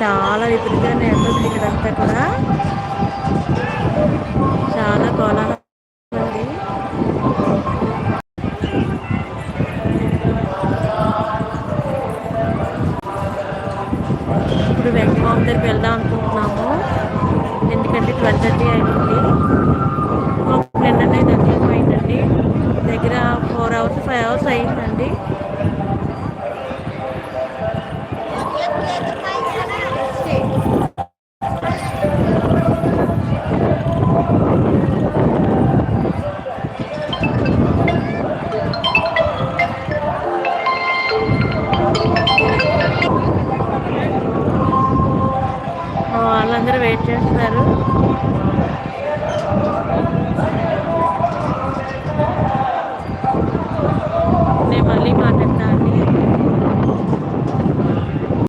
చాలా విపరీతంగా నేర్పండి ఇక్కడ ఇక్కడంతా కూడా. చాలా కోలాహలం ఉంది. ఇప్పుడు వెంగమామ దగ్గరికి వెళ్దాం అనుకుంటున్నాము. ఎందుకంటే ట్వెల్వ్ థర్టీ అయింది నిన్ననే దర్శనమైందండి దగ్గర ఫోర్ అవర్స్ ఫైవ్ అవర్స్ అయిందండి. వాళ్ళందరూ వెయిట్ చేస్తున్నారు. నేను మళ్ళీ మాట్లాడతాను.